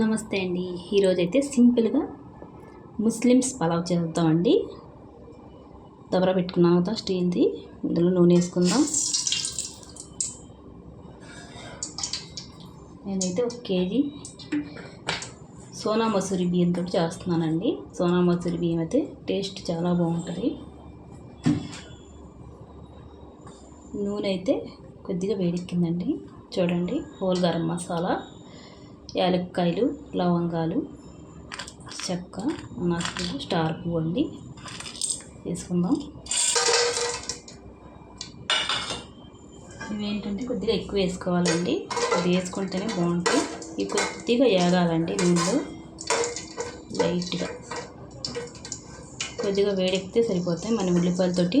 నమస్తే అండి. ఈరోజైతే సింపుల్గా ముస్లిమ్స్ పలావ్ చేద్దామండి. దబర పెట్టుకున్నాం కదా స్టీల్ది. ఇందులో నూనె వేసుకుందాం. నేనైతే ఒక కేజీ సోనా మసూరి బియ్యంతో చేస్తున్నానండి. సోనా మసూరి బియ్యం అయితే టేస్ట్ చాలా బాగుంటుంది. నూనె అయితే కొద్దిగా వేడెక్కిందండి. చూడండి హోల్ గరం మసాలా. యాలక్కాయలు లవంగాలు చెక్క అనాసులు స్టార్ పువ్వు అండి. వేసుకుందాం. ఇవేంటంటే కొద్దిగా ఎక్కువ వేసుకోవాలండి. అది వేసుకుంటేనే బాగుంటుంది. ఇవి కొద్దిగా ఏగాలండి నూనెలో. లైట్గా. కొద్దిగా వేడెక్కితే సరిపోతాయి. మన ఉల్లిపాయలతోటి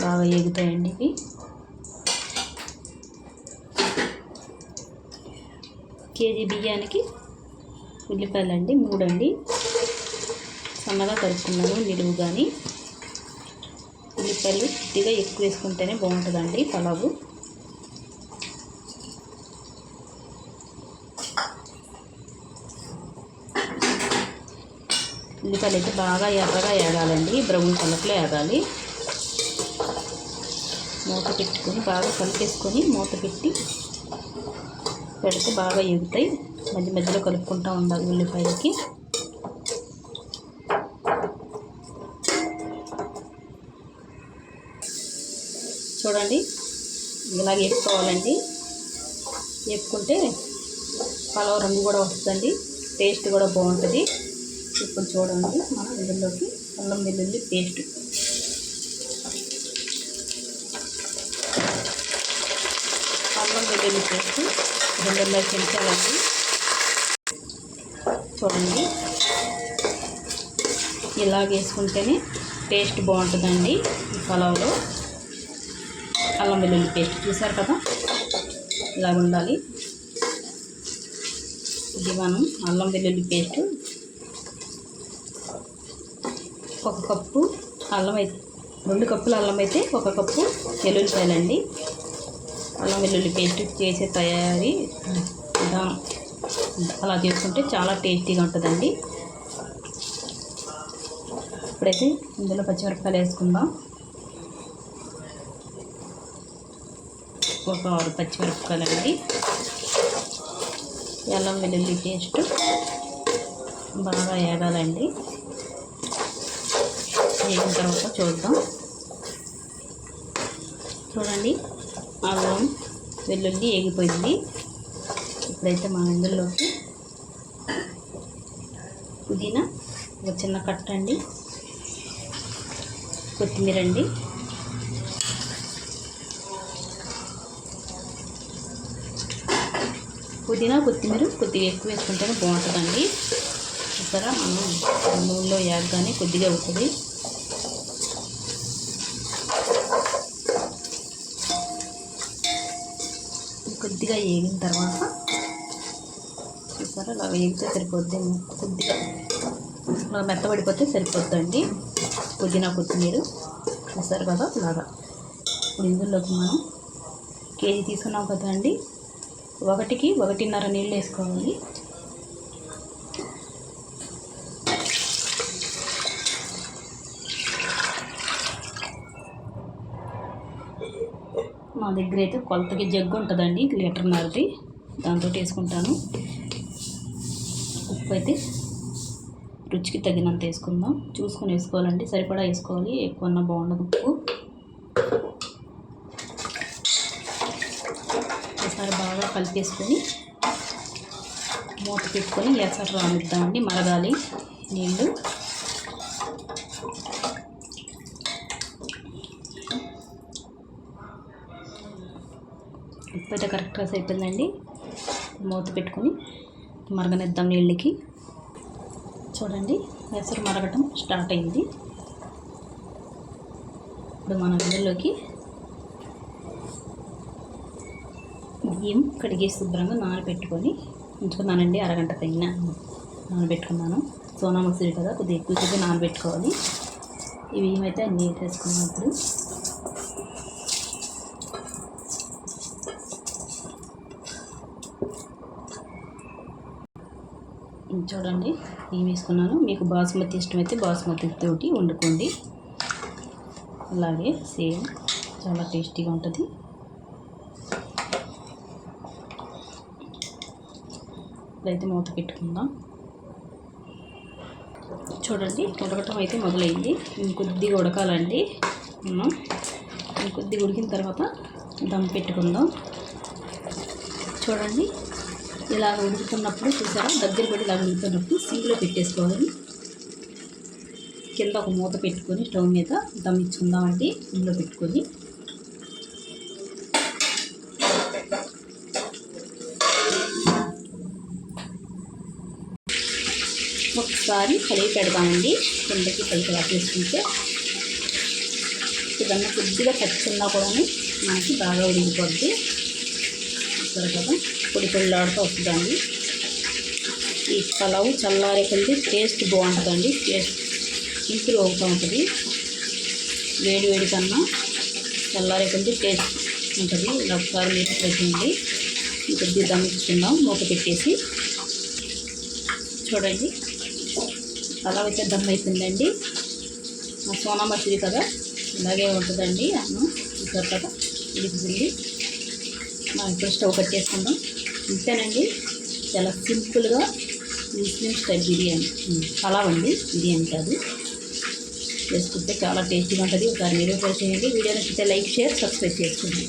బాగా ఏగుతాయండి ఇవి. కేజీ బియ్యానికి ఉల్లిపాయలు అండి మూడండి. సన్నగా కలుపుకున్నాను నిలువు కానీ ఉల్లిపాయలు కొద్దిగా ఎక్కువ వేసుకుంటేనే బాగుంటుందండి పలావు. ఉల్లిపాయలు అయితే బాగా ఎర్రగా ఏగాలండి బ్రౌన్ కలర్లో ఏగాలి. మూత పెట్టుకొని బాగా కలిపేసుకొని మూత పెట్టి పెడితే బాగా ఎగుతాయి. మధ్య మధ్యలో కలుపుకుంటూ ఉండాలి ఉల్లిపాయలకి. చూడండి ఇలాగ వేసుకోవాలండి. వేపుకుంటే పలావ్ రంగు కూడా వస్తుందండి. టేస్ట్ కూడా బాగుంటుంది. ఇప్పుడు చూడండి మనం ఇందులోకి అల్లం వెల్లుల్లి పేస్ట్ అల్లం వెల్లుల్లి పేస్ట్ రెండున్నర చెంచాలండి చూడండి ఇలాగ వేసుకుంటేనే టేస్ట్ బాగుంటుందండి ఈ పలావ్లో. అల్లం వెల్లుల్లి పేస్ట్ చూసారు కదా? ఇలా ఉండాలి. ఇది మనం అల్లం వెల్లుల్లి పేస్ట్ ఒక కప్పు అల్లం అయితే రెండు కప్పుల అల్లం అయితే ఒక కప్పు వెల్లుల్లిపాయలండి. అల్లం వెల్లుల్లి పేస్ట్ చేసే తయారీ విధానం అలా చేసుకుంటే చాలా టేస్టీగా ఉంటుందండి. ఇప్పుడైతే ఇందులో పచ్చిమిరపకాయలు వేసుకుందాం. ఒక ఆరు పచ్చిమిరపకాయలు అండి. అల్లం వెల్లుల్లి పేస్ట్ బాగా వేగాలండి వేగిన తర్వాత చూద్దాం. చూడండి. అల్లం వెల్లుల్లి ఏగిపోయింది. ఇప్పుడైతే మనం ఇందులోకి పుదీనా ఒక చిన్న కట్ట అండి కొత్తిమీర అండి. పుదీనా కొత్తిమీర కొద్దిగా ఎక్కువ వేసుకుంటేనే బాగుంటుందండి. ఇక్కడ మనం నూనెలో యాగ్గానే కొద్దిగా అవుతుంది. కొద్దిగా వేగిన తర్వాత చూసారా? అలా వేగితే సరిపోద్ది కొద్దిగా. అలా మెత్తబడిపోతే సరిపోద్దండి. పుదీనా కొత్తిమీర చూసారు కదా? ఇలాగా ఇప్పుడు ఇందులోకి మనం కేజీ తీసుకున్నాం కదా అండి ఒకటికి ఒకటిన్నర నీళ్ళు వేసుకోవాలి. మా దగ్గర అయితే కొలతకి జగ్గు ఉంటుందండి లీటర్ లీటర్న్నరది దాంతో వేసుకుంటాను. ఉప్పు అయితే రుచికి తగినంత వేసుకుందాం. చూసుకొని వేసుకోవాలండి సరిపడా వేసుకోవాలి. ఎక్కువన్నా బాగుండదు ఉప్పు. ఒకసారి బాగా కలిపేసుకొని మూత పెట్టుకొని ఎసరు రానిద్దామండి మరగాలి నీళ్ళు. ఉప్పు అయితే కరెక్ట్గా సరిపోయిందండి. మూత పెట్టుకొని మరగనిద్దాం నీళ్ళకి. చూడండి ఎసరు మరగటం స్టార్ట్ అయింది. ఇప్పుడు మన ఇందులోకి బియ్యం కడిగి శుభ్రంగా నానబెట్టుకొని ఉంచుకున్నానండి అరగంట పైన నానబెట్టుకున్నాను. సోనా మసూరి కదా కొద్దిగా ఎక్కువ నానబెట్టుకోవాలి. ఈ బియ్యం అయితే అన్నీ వేసేసుకున్నప్పుడు చూడండి. ఇవి వేసుకున్నాను. మీకు బాస్మతి ఇష్టమైతే బాస్మతి తోటి వండుకోండి. అలాగే సేమ్ చాలా టేస్టీగా ఉంటుంది. ఇప్పుడైతే మూత పెట్టుకుందాం. చూడండి ఉడకటం అయితే మొదలైంది. ఇంకొద్దిగా ఉడకాలండి. మనం ఇంకొద్దిగా ఉడికిన తర్వాత దమ్ పెట్టుకుందాం. చూడండి ఇలా ఉడుకుతున్నప్పుడు చూసారా? దగ్గర పడి ఇలా ఉడుకుతున్నప్పుడు సింగులో పెట్టేసుకోవాలి. కింద ఒక మూత పెట్టుకొని స్టవ్ మీద దమ్మించుకుందామండి ఇందులో పెట్టుకొని. ఒకసారి కలిగి పెడదామండి. కిందకి పైకి వేసుకుంటే ఇదన్నా కొద్దిగా పచ్చున్నా కూడా మనకి బాగా ఉడిగిపోద్ది చూస్తారు కదా పొడి పొడిలాడుతూ వస్తుందండి. ఈ పలావ్ చల్లారే కొద్ది టేస్ట్ బాగుంటుందండి టేస్ట్ ఇంప్రూవ్ అవుతూ ఉంటుంది. వేడి వేడి కన్నా చల్లారే కొద్ది టేస్ట్ ఉంటుంది. ఇలా ఒకసారి మీరు ట్రై కొద్దిగా దమ్మించుకుందాం మూత పెట్టేసి. చూడండి అలా అయితే దమ్ అయిపోయిందండి. సోనా మసూరి కదా ఇలాగే ఉంటుందండి. అన్నం ఇక్కడ కదా ఉడికింది. మనం ఇప్పుడు స్టవ్ కట్టేసుకుందాం ఇంతేనండి. చాలా సింపుల్గా ముస్లిం స్టైల్ బిర్యానీ. పలావ్ అండి. బిర్యానీ కాదు. చేసుకుంటే చాలా టేస్టీగా ఉంటుంది. ఒకసారి మీరు ట్రై చేయండి. వీడియో నచ్చితే లైక్ షేర్ సబ్స్క్రైబ్ చేసుకోండి.